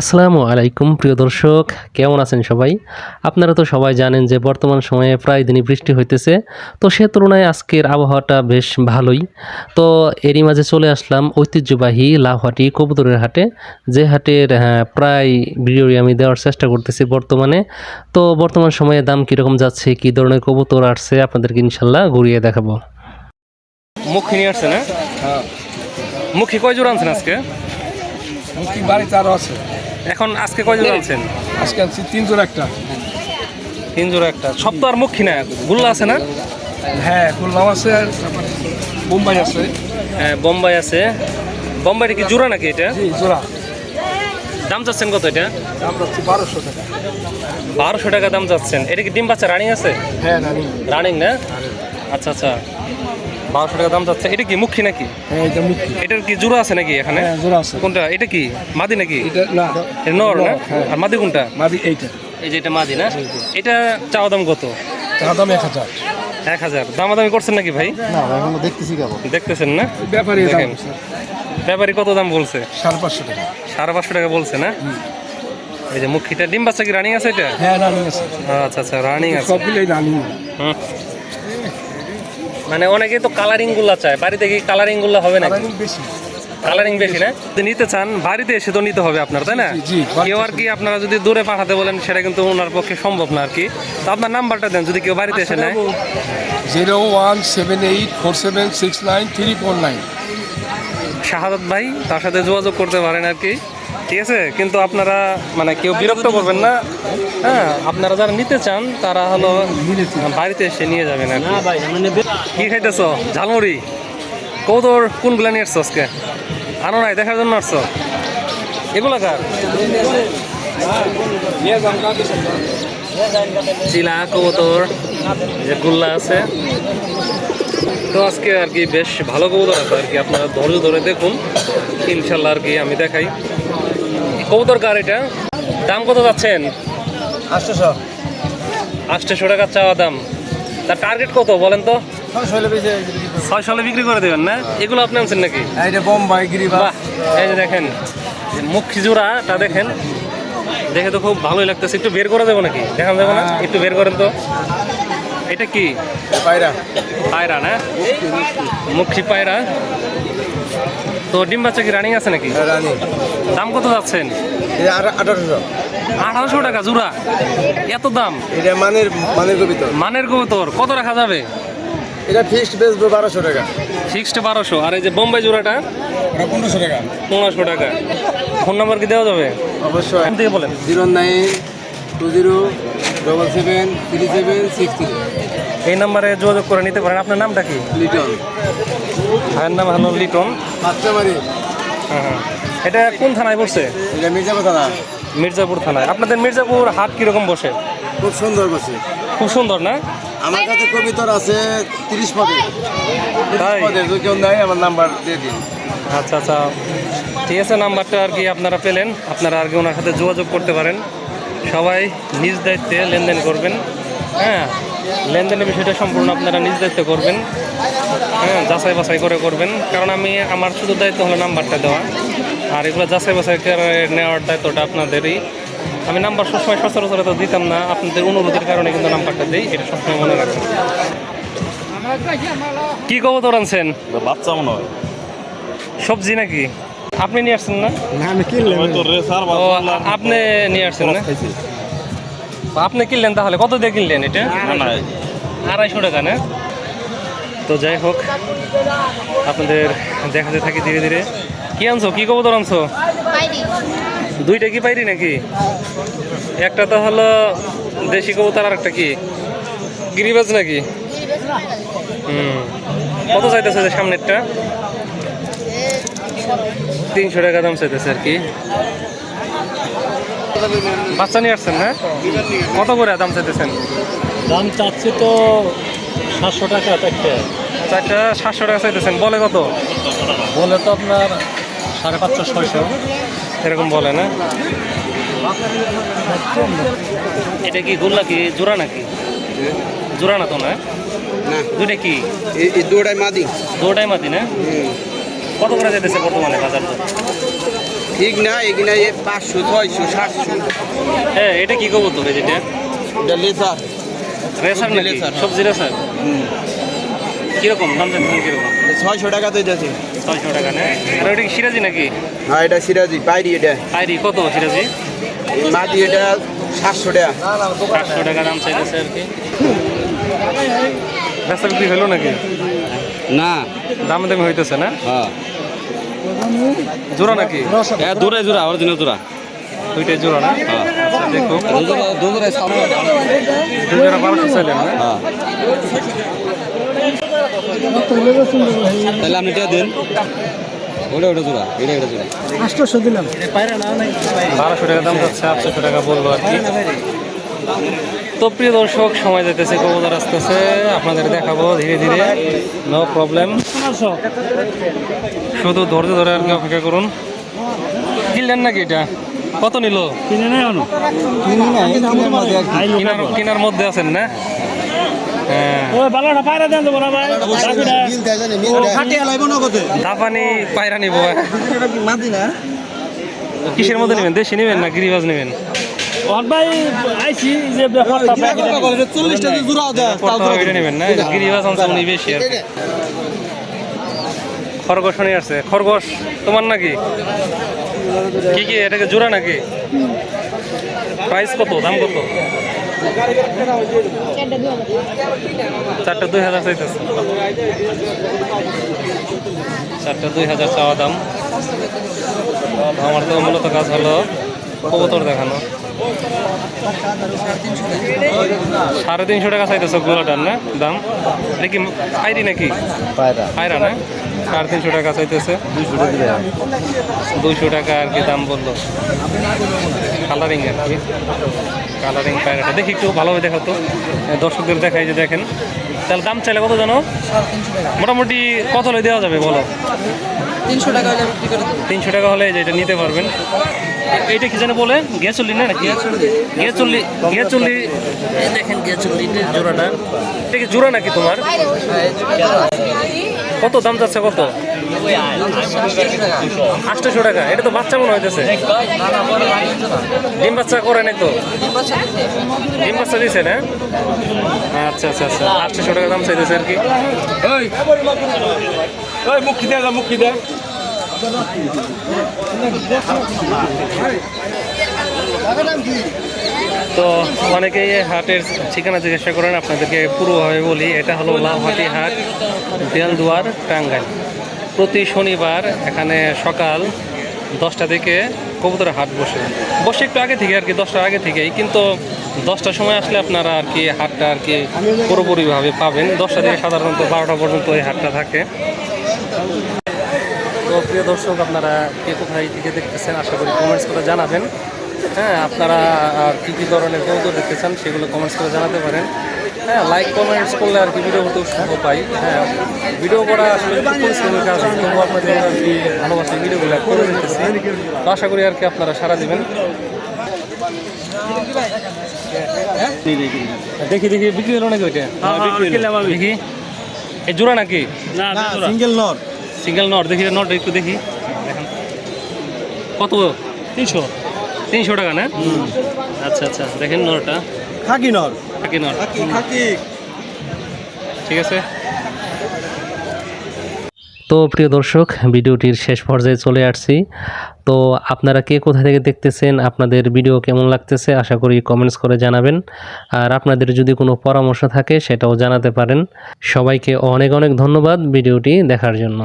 আসসালামু আলাইকুম প্রিয় দর্শক। কেমন আছেন সবাই? আপনারা তো সবাই জানেন যে বর্তমান সময়ে প্রায় দিনই বৃষ্টি হইতেছে। তো সে তুলনায় আজকের আবহাওয়াটা বেশ ভালোই। তো এরই মাঝে চলে আসলাম ঐতিহ্যবাহী লাউহাটি কবুতরের হাটে। যে হাটের হ্যাঁ, প্রায় ভিডিওই আমি দেওয়ার চেষ্টা করতেছি বর্তমানে। তো বর্তমান সময়ে দাম কীরকম যাচ্ছে কী ধরনের কবুতর আসছে আপনাদেরকে ইনশাল্লাহ ঘুরিয়ে দেখাবো। মুখী নিয়ে আসছে না হ্যাঁ? মুখী কয় জোড়া আনছেন আজকে? মুক্তি বাড়িতে আরও আছে। এখন আজকে কয় জোড়া আনছেন? আজকে আনছি তিনজন একটা। তিন জোড়া একটা। সব তো আর মুখী না গুল্লা আছে না? হ্যাঁ খুলনাম আছে তারপরে মুম্বাই আছে। হ্যাঁ বোম্বাই আছে। বোম্বাইটা কি জোড়া নাকি এটা? জোড়া। দাম চাচ্ছেন কত এটা? দাম রাখছি বারোশো টাকা। বারোশো টাকা দাম যাচ্ছেন এটা কি ডিম বাচ্চা রানিং আছে? হ্যাঁ নানি রানিং না? আচ্ছা আচ্ছা। বারোশো টাকা দাম চাচ্ছে এটা কি মুখী নাকি? হ্যাঁ এটা এটার কি জোড়া আছে নাকি এখানে? হ্যাঁ জোড়া আছে। কোনটা? এটা কি? মাদি নাকি? এটা না নর না? হ্যাঁ। আর মাদি কোনটা? মাদি এইটা। এই যে এটা মাদি না? এটা চাওয়া দাম কত? তার দাম এক হাজার। এক হাজার। দামাদামি করছেন নাকি ভাই? না এখনও দেখতেছি কেমন। দেখতেছেন না? ব্যাপারে দেখেন। ব্যাপারী কত দাম বলছে? সাড়ে পাঁচশো টাকা। সাড়ে পাঁচশো টাকা বলছে না? এই যে মুখিটা ডিম বাচ্চা কি রানিং আছে এটা? হ্যাঁ রানিং আছে। আচ্ছা আচ্ছা রানিং আছে। সবগুলোই রানিং হুম। মানে অনেকে তো কালারিংগুলা চায়। বাড়িতে কি কালারিংগুলা হবে না বেশি। কালারিং বেশি না? যদি নিতে চান বাড়িতে এসে তো নিতে হবে আপনার তাই না? কেউ আর কি আপনারা যদি দূরে পাঠাতে বলেন সেটা কিন্তু ওনার পক্ষে সম্ভব না আর কি। তো আপনার নাম্বারটা দেন যদি কেউ বাড়িতে এসে নেয়। Zero one seven eight four seven six nine three four nine. Shahadat ভাই তার সাথে যোগাযোগ করতে পারেন আর কি। ঠিক আছে? কিন্তু আপনারা মানে কেউ বিরক্ত করবেন না। হ্যাঁ আপনারা যারা নিতে চান তারা হলো বাড়িতে এসে নিয়ে যাবেন আর কি। খাইতেছ? ঝালমুড়ি। কৌতর কোনগুলা নিয়ে আসছো আজকে? আনো নাই দেখার জন্য আসছো? এগুলা কার? চিলা কবুতর যে গুল্লা আছে। তো আজকে আর কি বেশ ভালো কবুতর আছে আর কি আপনারা ধৈর্য ধরে দেখুন। ইনশাল্লাহ আর কি আমি দেখাই। কবুতর কার এটা? দাম কত যাচ্ছেন আটশোশো। আটশোশো টাকা চাওয়া দাম। তার টার্গেট কত বলেন তো? ছয় সালে বিক্রি করে দেবেন না? এগুলো আপনি আনছেন নাকি? এটা বোম্বাই গিরিবাস। বাহ এই যে দেখেন মুখ খিজুরাটা দেখেন দেখে তো খুব ভালোই লাগতেছে। একটু বের করে দেবো নাকি? দেখান যাব না? একটু বের করেন তো। এটা কি? পায়রা। পায়রা না? মুখি পায়রা। তো ডিম বাচ্চা কি রানিং আছে নাকি? রানি দাম কত যাচ্ছেন? আঠারোশো। আঠারোশো টাকা জোড়া? এত দাম? এটা মানের মানের কবিতা মানের কবুতর কত রাখা যাবে? এটা ফিক্সড বেচবো বারোশো টাকা। ফিক্সড বারোশো। আর এই যে বোম্বাই জোড়াটা? পনেরোশো টাকা। পনেরোশো টাকা। ফোন নাম্বার কি দেওয়া যাবে? অবশ্যই। এখান থেকে বলেন। Zero nine two zero double seven three seven six three. এই নাম্বারে যোগাযোগ করে নিতে পারেন। আপনার নামটা কি? লিটন। ভাইয়ের নাম হলো লিটন। বাচ্চাবাড়ি হ্যাঁ হ্যাঁ। এটা কোন থানায় পড়ছে? এটা মির্জাপুর থানা। মির্জাপুর থানায়। আপনাদের মির্জাপুর হাট কীরকম বসে? খুব সুন্দর বসে। খুব সুন্দর না? আমার কাছে কবিতর আছে তিরিশ পদে। তাই? যদি কেউ নেয় আমার নাম্বার দিয়ে দিন। আচ্ছা আচ্ছা। ঠিক আছে নাম্বারটা আর কি আপনারা পেলেন। আপনারা আর কি ওনার সাথে যোগাযোগ করতে পারেন। সবাই নিজ দায়িত্বে লেনদেন করবেন। হ্যাঁ লেনদেনের বিষয়টা সম্পূর্ণ আপনারা নিজ দায়িত্বে করবেন। হ্যাঁ যাচাই বাছাই করে করবেন। কারণ আমি আমার শুধু দায়িত্ব হলো নাম্বারটা দেওয়া। আর এগুলো যাচাই বাছাই করে নেওয়ার দায়িত্বটা আপনাদেরই। আমি নাম্বার সবসময় সচরাচর তো দিতাম না আপনাদের অনুরোধের কারণে কিন্তু নাম্বারটা দিই এটা সবসময় মনে রাখবেন। কি কবতর আনছেন? বাচ্চা মনে হয়। সবজি নাকি? আপনি নিয়ে আসছেন না? না আমি কিনলাম। হয়তো রেসার বা ও আপনি নিয়ে আসছেন না? আপনি কিনলেন তাহলে? কত দিয়ে কিনলেন এটা? আড়াইশো টাকা না? তো যাই হোক আপনাদের দেখাতে থাকি ধীরে ধীরে। কি আনছো? কি কবুতর আনছো? দুইটা কি পাইরি নাকি? একটা তো হলো দেশি কবুতর আর একটা কি? গিরিবাজ নাকি? হুম। কত চাইতেছে যে সামনেরটা? তিনশো টাকা দাম চাইতেছে আর কি। বাচ্চা নিয়ে আসছেন না কত করে দাম চাইতেছেন? দাম চাচ্ছি তো সাতশো টাকা চারটে। চারটা সাতশো টাকা চাইতেছেন। বলে কত? বলে তো আপনার সাড়ে পাঁচশো ছয়শো। এরকম বলে না? এটা কি গোল্লা কি? জোড়া নাকি? জোড়া না তো না? দুটা কি? এই দুটাই মাদি। দুটাই মাতি না? কত করে যেতেছে বর্তমানে বাজার তো ঠিক না এখানে পাঁচশো ছয়শো সাতশো। হ্যাঁ এটা কি কবুতর এই যেটা? এটা লেসার রেসার নাকি? হ্যাঁ। সবজি রেসার কীরকম দাম জানতেন কীরকম? ছয়শো টাকা তো যাচ্ছে। ছয়শো টাকা না? আর ওটা কি সিরাজি নাকি? হ্যাঁ এটা সিরাজি বাইরি এটা। আইরি কত সিরাজি? মাটি এটা সাতশো টাকা। সাতশো টাকা দাম চাইতেছে আর কি। বেচা বিক্রি হলো নাকি? না। দাম দামি হইতেছে না? হ্যাঁ। জোড়া নাকি? দূরে জোড়া অরিজিনাল জোড়া। দুইটাই জোড়া না? আচ্ছা, দেখো। দুজোড়া সামনে। বারোশো চাইলেন না? হ্যাঁ। তাহলে আপনি এটা দেন। ওটা ওটা জোড়া এটা এটা জোড়া। আটশোশো দিলাম। বারোশো টাকা দাম যাচ্ছে আটশোশো টাকা বলল আর কি। তো প্রিয় দর্শক সময় যেতেছে কবুতর আসতেছে। আপনাদের দেখাবো ধীরে ধীরে। নো প্রবলেম শুধু ধৈর্য ধরে আর কি অপেক্ষা করুন। কিনলেন নাকি এটা? কত নিল? কিনে নেই এখনও? কিনার কিনার মধ্যে আছেন না? হ্যাঁ। দাপানি পায়রা নিব কিসের মধ্যে নেবেন? দেশি নেবেন না গিরিবাজ নেবেন? চল্লিশটা জোড়া দেয় গিরিবাজ আর কি। খরগোশ নিয়ে আসছে। খরগোশ তোমার নাকি? কি কি এটাকে জোড়া নাকি? প্রাইস কত? দাম কত? চারটা দুই হাজার চাইতেছে। চারটা দুই হাজার চাওয়া দাম। আমার তো মূলত কাজ হলো কবুতর দেখানো। সাড়ে তিনশো টাকা চাইতেছে গোলাটার না? দাম? এটা কি নাকি? পায়রা। আয়রা না? সাড়ে তিনশো টাকা চাইতেছে। দুইশো টাকা আর কি দাম বলল। কালারিং আর কি কালারিং পায়রাটা দেখি একটু ভালোভাবে দেখাতো দর্শকদের দেখাই যে দেখেন। তাহলে দাম চাইলে কত জানো? মোটামুটি কত হলে দেওয়া যাবে বলো? তিনশো টাকা হলে তিনশো টাকা হলে যেটা নিতে পারবেন। এইটা কি জানে বলে? গিয়াচল্লি না নাকি? গিয়াচল্লি এই দেখেন গিয়াচল্লির জোড়াটা। এটা কি জোড়া নাকি তোমার? কত দাম যাচ্ছে কত? আটশোশো টাকা। এটা তো বাচ্চা মনে হইতেছে। ডিম বাচ্চা করে নাই তো? ডিম বাচ্চা দিছে না? আচ্ছা আচ্ছা আচ্ছা। আটশোশো টাকা দাম চাইতেছে আর কি। মুখি দেয় মুখি দেয় তো অনেকেই হাটের ঠিকানা জিজ্ঞাসা করেন, আপনাদেরকে পুরোভাবে বলি, এটা হলো লাউহাটি হাট দেলদুয়ার টাঙ্গাইল। প্রতি শনিবার এখানে সকাল দশটা থেকে কবুতরের হাট বসে। বসে একটু আগে থেকে আর কি, দশটার আগে থেকেই, কিন্তু দশটার সময় আসলে আপনারা আর কি হাটটা আর কি পুরোপুরিভাবে পাবেন। দশটা থেকে সাধারণত বারোটা পর্যন্ত এই হাটটা থাকে। প্রিয় দর্শক আপনারা কে কোথায় থেকে দেখতেছেন আশা করি কমেন্টস করে জানাবেন। হ্যাঁ আপনারা আর কী কী ধরনের কৌতুক দেখতে চান সেগুলো কমেন্টস করে জানাতে পারেন। হ্যাঁ লাইক কমেন্টস করলে আর কি ভিডিও করতে উৎসাহ পাই। হ্যাঁ ভিডিও করা আসলে পরিশ্রমের কাজ তবুও আপনাদের আর কি ভালোবাসা ভিডিওগুলো করে দিতেছি। তো আশা করি আর কি আপনারা সারা দিবেন। দেখি দেখি বিক্রি হলো নাকি ওইটা? দেখি। এই জোড়া নাকি? না সিঙ্গেল নট। সিঙ্গেল নট দেখি নট একটু দেখি। কত? তিনশো। তিনশো টাকা না? আচ্ছা আচ্ছা দেখেন নটটা। খাকি নট। থাকি নট। খাকি ঠিক আছে। তো প্রিয় দর্শক ভিডিওটির শেষ পর্যায়ে চলে আসছি। তো আপনারা কে কোথা থেকে দেখতেছেন আপনাদের ভিডিও কেমন লাগতেছে আশা করি কমেন্টস করে জানাবেন। আর আপনাদের যদি কোনো পরামর্শ থাকে সেটাও জানাতে পারেন। সবাইকে অনেক অনেক ধন্যবাদ ভিডিওটি দেখার জন্য।